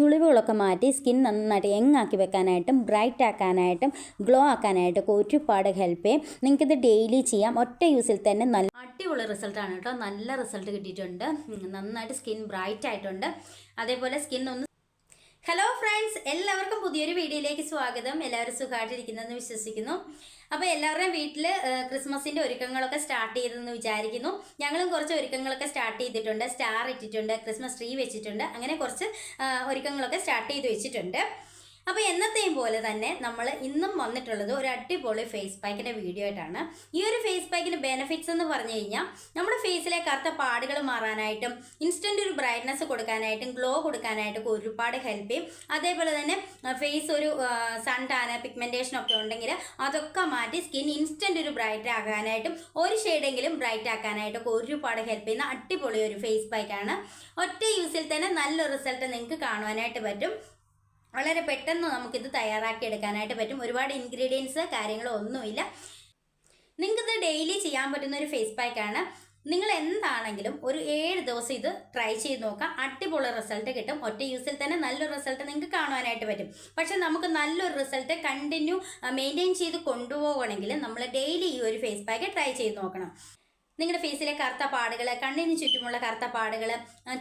ചുളിവുകളൊക്കെ മാറ്റി സ്കിൻ നന്നായിട്ട് യങ്ങാക്കി വെക്കാനായിട്ടും bright ആക്കാനായിട്ടും glow ആക്കാനായിട്ടൊക്കെ ഒരുപാട് ഹെൽപ്പ് ചെയ്യും. നിങ്ങൾക്കിത് ഡെയിലി ചെയ്യാം. ഒറ്റ യൂസിൽ തന്നെ നല്ല അടിപൊളി റിസൾട്ടാണ് കേട്ടോ. നല്ല റിസൾട്ട് കിട്ടിയിട്ടുണ്ട്. നന്നായിട്ട് സ്കിൻ ബ്രൈറ്റ് ആയിട്ടുണ്ട് അതേപോലെ സ്കിൻ ഒന്ന് ഹലോ ഫ്രണ്ട്സ് എല്ലാവർക്കും പുതിയൊരു വീഡിയോയിലേക്ക് സ്വാഗതം. എല്ലാവരും സുഖമായിട്ടിരിക്കുന്നതെന്ന് വിശ്വസിക്കുന്നു. അപ്പോൾ എല്ലാവരുടെയും വീട്ടിൽ ക്രിസ്മസിന്റെ ഒരുക്കങ്ങളൊക്കെ സ്റ്റാർട്ട് ചെയ്തെന്ന് വിചാരിക്കുന്നു. ഞങ്ങളും കുറച്ച് ഒരുക്കങ്ങളൊക്കെ സ്റ്റാർട്ട് ചെയ്തിട്ടുണ്ട്. സ്റ്റാർ ഇട്ടിട്ടുണ്ട് ക്രിസ്മസ് ട്രീ വെച്ചിട്ടുണ്ട്. അങ്ങനെ കുറച്ച് ഒരുക്കങ്ങളൊക്കെ സ്റ്റാർട്ട് ചെയ്ത് വെച്ചിട്ടുണ്ട്. അപ്പോൾ എന്നത്തെയും പോലെ തന്നെ നമ്മൾ ഇന്നും വന്നിട്ടുള്ളത് ഒരു അടിപൊളി ഫേസ് പാക്കിന്റെ വീഡിയോ ആയിട്ടാണ്. ഈ ഒരു ഫേസ് പാക്കിന് ബെനിഫിറ്റ്സ് എന്ന് പറഞ്ഞു കഴിഞ്ഞാൽ നമ്മുടെ ഫേസിലെ കറുത്ത പാടുകൾ മാറാനായിട്ടും ഇൻസ്റ്റന്റ് ഒരു ബ്രൈറ്റ്നസ് കൊടുക്കാനായിട്ടും ഗ്ലോ കൊടുക്കാനായിട്ടും ഒക്കെ ഒരുപാട് ഹെൽപ്പ് ചെയ്യും. അതേപോലെ തന്നെ ഫേസ് ഒരു സൺ ടാന് പിഗ്മെന്റേഷൻ ഒക്കെ ഉണ്ടെങ്കിൽ അതൊക്കെ മാറ്റി സ്കിൻ ഇൻസ്റ്റന്റ് ഒരു ബ്രൈറ്റ് ആകാനായിട്ടും ഒരു ഷെയ്ഡെങ്കിലും ബ്രൈറ്റ് ആക്കാനായിട്ടൊക്കെ ഒരുപാട് ഹെൽപ്പ് ചെയ്യുന്ന അടിപൊളി ഒരു ഫേസ് പാക്കാണ് ഒറ്റ യൂസിൽ തന്നെ നല്ല റിസൾട്ട് നിങ്ങൾക്ക് കാണുവാനായിട്ട് പറ്റും. വളരെ പെട്ടെന്ന് നമുക്കിത് തയ്യാറാക്കി എടുക്കാനായിട്ട് പറ്റും. ഒരുപാട് ഇൻഗ്രീഡിയൻസ് കാര്യങ്ങളോ ഒന്നുമില്ല. നിങ്ങൾക്കിത് ഡെയിലി ചെയ്യാൻ പറ്റുന്ന ഒരു ഫേസ് പാക്കാണ് നിങ്ങൾ എന്താണെങ്കിലും ഒരു ഏഴ് ദിവസം ഇത് ട്രൈ ചെയ്ത് നോക്കാം. അടിപൊളി റിസൾട്ട് കിട്ടും. ഒറ്റ യൂസിൽ തന്നെ നല്ലൊരു റിസൾട്ട് നിങ്ങൾക്ക് കാണുവാനായിട്ട് പറ്റും. പക്ഷെ നമുക്ക് നല്ലൊരു റിസൾട്ട് കണ്ടിന്യൂ മെയിന്റെയിൻ ചെയ്ത് കൊണ്ടുപോകണമെങ്കിൽ നമ്മൾ ഡെയിലി ഈ ഒരു ഫേസ് പാക്ക് ട്രൈ ചെയ്ത് നോക്കണം. നിങ്ങളുടെ ഫേസിലെ കറുത്ത പാടുകൾ കണ്ണിന് ചുറ്റുമുള്ള കറുത്ത പാടുകൾ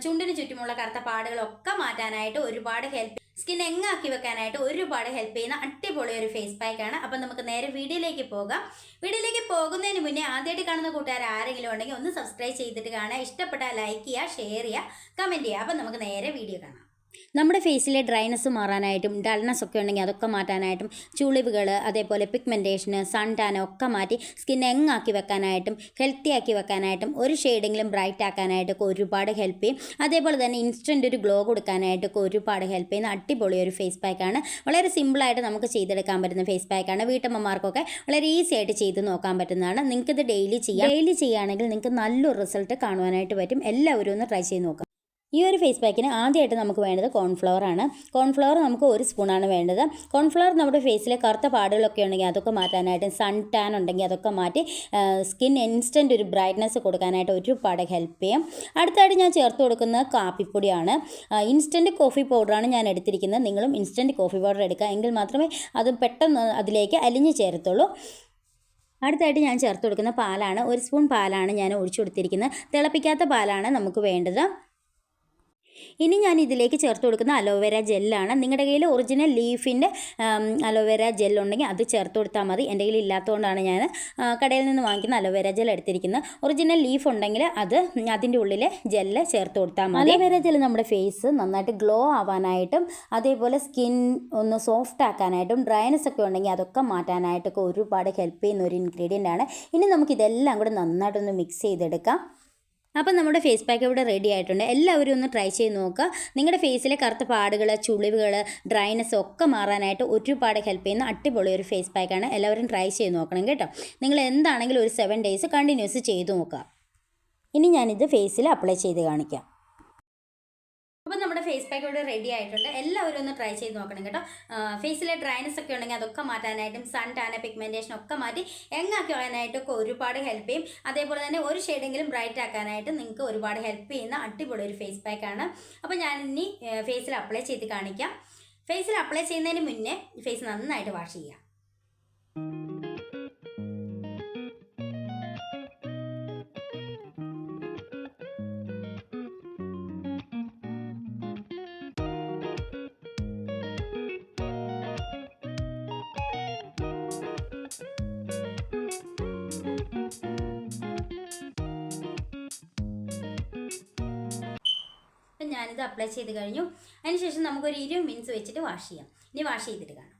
ചുണ്ടിന് ചുറ്റുമുള്ള കറുത്ത പാടുകളൊക്കെ മാറ്റാനായിട്ട് ഒരുപാട് ഹെൽപ്പ് സ്കിൻ എങ്ങാക്കി വെക്കാനായിട്ട് ഒരുപാട് ഹെൽപ്പ് ചെയ്യുന്ന അടിപൊളി ഒരു ഫേസ് പാക്ക് ആണ്. അപ്പം നമുക്ക് നേരെ വീഡിയോയിലേക്ക് പോകാം. വീഡിയോയിലേക്ക് പോകുന്നതിന് മുന്നേ ആദ്യമായിട്ട് കാണുന്ന കൂട്ടുകാർ ആരെങ്കിലും ഉണ്ടെങ്കിൽ ഒന്ന് സബ്സ്ക്രൈബ് ചെയ്തിട്ട് കാണുക. ഇഷ്ടപ്പെട്ടാൽ ലൈക്ക് ചെയ്യുക ഷെയർ ചെയ്യുക കമന്റ് ചെയ്യുക. അപ്പം നമുക്ക് നേരെ വീഡിയോ കാണാം. നമ്മുടെ ഫേസിലെ ഡ്രൈനസ് മാറാനായിട്ടും ഡൾനെസ് ഒക്കെ ഉണ്ടെങ്കിൽ അതൊക്കെ മാറ്റാനായിട്ടും ചുളിവുകൾ അതേപോലെ പിഗ്മെന്റേഷന് സൺ ടാൻ ഒക്കെ മാറ്റി സ്കിൻ എങ്ങാക്കി വെക്കാനായിട്ടും ഹെൽത്തി ആക്കി വെക്കാനായിട്ടും ഒരു ഷെയ്ഡെങ്കിലും ബ്രൈറ്റ് ആക്കാനായിട്ടൊക്കെ ഒരുപാട് ഹെൽപ്പ് ചെയ്യും. അതേപോലെ തന്നെ ഇൻസ്റ്റന്റ് ഒരു ഗ്ലോ കൊടുക്കാനായിട്ടൊക്കെ ഒരുപാട് ഹെൽപ്പ് ചെയ്യുന്ന അടിപൊളി ഒരു ഫേസ് പാക്കാണ്. വളരെ സിമ്പിളായിട്ട് നമുക്ക് ചെയ്തെടുക്കാൻ പറ്റുന്ന ഫേസ് പാക്കാണ്. വീട്ടമ്മമാർക്കൊക്കെ വളരെ ഈസി ആയിട്ട് ചെയ്ത് നോക്കാൻ പറ്റുന്നതാണ്. നിങ്ങൾക്കിത് ഡെയിലി ചെയ്യാം. ഡെയിലി ചെയ്യുകയാണെങ്കിൽ നിങ്ങൾക്ക് നല്ലൊരു റിസൾട്ട് കാണുവാനായിട്ട് പറ്റും. എല്ലാവരും ഒന്ന് ട്രൈ ചെയ്ത് നോക്കാം. ഈ ഒരു ഫേസ് പാക്കിന് ആദ്യമായിട്ട് നമുക്ക് വേണ്ടത് കോൺഫ്ലവർ ആണ്. കോൺഫ്ലവർ നമുക്ക് ഒരു സ്പൂണാണ് വേണ്ടത്. കോൺഫ്ലവർ നമ്മുടെ ഫേസിലെ കറുത്ത പാടുകളൊക്കെ ഉണ്ടെങ്കിൽ അതൊക്കെ മാറ്റാനായിട്ട് സൺ ടാൻ ഉണ്ടെങ്കിൽ അതൊക്കെ മാറ്റി സ്കിൻ ഇൻസ്റ്റന്റ് ഒരു ബ്രൈറ്റ്നസ് കൊടുക്കാനായിട്ട് ഒരുപാട് ഹെൽപ്പ് ചെയ്യും. അടുത്തായിട്ട് ഞാൻ ചേർത്ത് കൊടുക്കുന്ന കാപ്പിപ്പൊടിയാണ്. ഇൻസ്റ്റന്റ് കോഫി പൗഡറാണ് ഞാൻ എടുത്തിരിക്കുന്നത്. നിങ്ങളും ഇൻസ്റ്റന്റ് കോഫി പൗഡർ എടുക്കുക. എങ്കിൽ മാത്രമേ അത് പെട്ടെന്ന് അതിലേക്ക് അലിഞ്ഞു ചേരത്തുള്ളൂ. അടുത്തായിട്ട് ഞാൻ ചേർത്ത് കൊടുക്കുന്ന പാലാണ്. ഒരു സ്പൂൺ പാലാണ് ഞാൻ ഒഴിച്ചു കൊടുത്തിരിക്കുന്നത്. തിളപ്പിക്കാത്ത പാലാണ് നമുക്ക് വേണ്ടത്. ഇനി ഞാൻ ഇതിലേക്ക് ചേർത്ത് കൊടുക്കുന്ന അലോവേര ജെല്ലാണ്. നിങ്ങളുടെ കയ്യിൽ ഒറിജിനൽ ലീഫിന്റെ അലോവേര ജെൽ ഉണ്ടെങ്കിൽ അത് ചേർത്ത് കൊടുത്താൽ മതി. എന്റെ കയ്യിൽ ഇല്ലാത്തതുകൊണ്ടാണ് ഞാൻ കടയിൽ നിന്ന് വാങ്ങിക്കുന്ന അലോവേര ജെൽ എടുത്തിരിക്കുന്നത്. ഒറിജിനൽ ലീഫ് ഉണ്ടെങ്കിൽ അത് അതിന്റെ ഉള്ളിൽ ജെല്ല് ചേർത്ത് കൊടുത്താൽ മതി. അലോവേര ജെൽ നമ്മുടെ ഫേസ് നന്നായിട്ട് ഗ്ലോ ആവാനായിട്ടും അതേപോലെ സ്കിൻ ഒന്ന് സോഫ്റ്റ് ആക്കാനായിട്ടും ഡ്രൈനസ് ഒക്കെ ഉണ്ടെങ്കിൽ അതൊക്കെ മാറ്റാനായിട്ടൊക്കെ ഒരുപാട് ഹെൽപ്പ് ചെയ്യുന്ന ഒരു ഇൻഗ്രീഡിയന്റ് ആണ്. ഇനി നമുക്ക് ഇതെല്ലാം കൂടെ നന്നായിട്ടൊന്ന് മിക്സ് ചെയ്തെടുക്കാം. അപ്പം നമ്മുടെ ഫേസ് പാക്ക് ഇവിടെ റെഡി ആയിട്ടുണ്ട്. എല്ലാവരും ഒന്ന് ട്രൈ ചെയ്ത് നോക്കുക. നിങ്ങളുടെ ഫേസിലെ കറുത്ത പാടുകൾ ചുളിവുകൾ ഡ്രൈനെസ് ഒക്കെ മാറാനായിട്ട് ഒരുപാട് ഹെൽപ്പ് ചെയ്യുന്ന അടിപൊളി ഒരു ഫേസ് പാക്കാണ് എല്ലാവരും ട്രൈ ചെയ്ത് നോക്കണം കേട്ടോ. നിങ്ങൾ എന്താണെങ്കിലും ഒരു സെവൻ ഡേയ്സ് കണ്ടിന്യൂസ് ചെയ്ത് നോക്കുക. ഇനി ഞാനിത് ഫേസിൽ അപ്ലൈ ചെയ്ത് കാണിക്കാം അപ്പോൾ നമ്മുടെ ഫേസ് പാക്ക് ഇവിടെ റെഡി ആയിട്ടുണ്ട്. എല്ലാവരും ഒന്ന് ട്രൈ ചെയ്ത് നോക്കണം കേട്ടോ. ഫേസിലെ ഡ്രൈനസ് ഒക്കെ ഉണ്ടെങ്കിൽ അതൊക്കെ മാറ്റാനായിട്ടും സൺ ടാന പിഗ്മെന്റേഷൻ ഒക്കെ മാറ്റി എങ്ങാക്കി വരാനായിട്ടൊക്കെ ഒരുപാട് ഹെൽപ്പ് ചെയ്യും. അതേപോലെ തന്നെ ഒരു ഷെയ്ഡെങ്കിലും ബ്രൈറ്റ് ആക്കാനായിട്ട് നിങ്ങൾക്ക് ഒരുപാട് ഹെൽപ്പ് ചെയ്യുന്ന അടിപൊളി ഒരു ഫേസ് പാക്കാണ് അപ്പോൾ ഞാൻ ഇനി ഫേസിൽ അപ്ലൈ ചെയ്ത് കാണിക്കാം. ഫേസിൽ അപ്ലൈ ചെയ്യുന്നതിന് മുന്നേ ഫേസ് നന്നായിട്ട് വാഷ് ചെയ്യാം. ഞാനിത് അപ്ലൈ ചെയ്ത് കഴിഞ്ഞു. അതിനുശേഷം നമുക്കൊരു ഇരുപത് മിനിറ്റ്സ് വെച്ചിട്ട് വാഷ് ചെയ്യാം. ഇനി വാഷ് ചെയ്തിട്ട് കാണാം.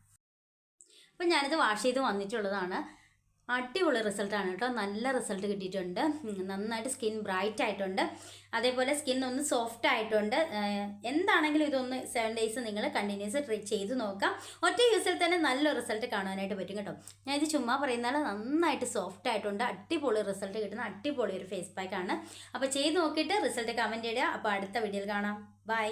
അപ്പം ഞാനിത് വാഷ് ചെയ്ത് വന്നിട്ടുള്ളതാണ്. അടിപൊളി റിസൾട്ടാണ് കേട്ടോ. നല്ല റിസൾട്ട് കിട്ടിയിട്ടുണ്ട്. നന്നായിട്ട് സ്കിൻ ബ്രൈറ്റ് ആയിട്ടുണ്ട്. അതേപോലെ സ്കിൻ ഒന്ന് സോഫ്റ്റ് ആയിട്ടുണ്ട്. എന്താണെങ്കിലും ഇതൊന്ന് സെവൻ ഡേയ്സ് നിങ്ങൾ കണ്ടിന്യൂസ് ട്രീ ചെയ്ത് നോക്കാം. ഒറ്റ യൂസിൽ തന്നെ നല്ല റിസൾട്ട് കാണാനായിട്ട് പറ്റും കേട്ടോ. ഞാൻ ഇത് ചുമ്മാ പറയുന്നതാണ് നന്നായിട്ട് സോഫ്റ്റ് ആയിട്ടുണ്ട്. അടിപൊളി റിസൾട്ട് കിട്ടുന്ന അടിപൊളി ഒരു ഫേസ് പാക്കാണ് അപ്പോൾ ചെയ്ത് നോക്കിയിട്ട് റിസൾട്ട് കമന്റ് ചെയ്യുക അപ്പോൾ അടുത്ത വീഡിയോയിൽ കാണാം. ബൈ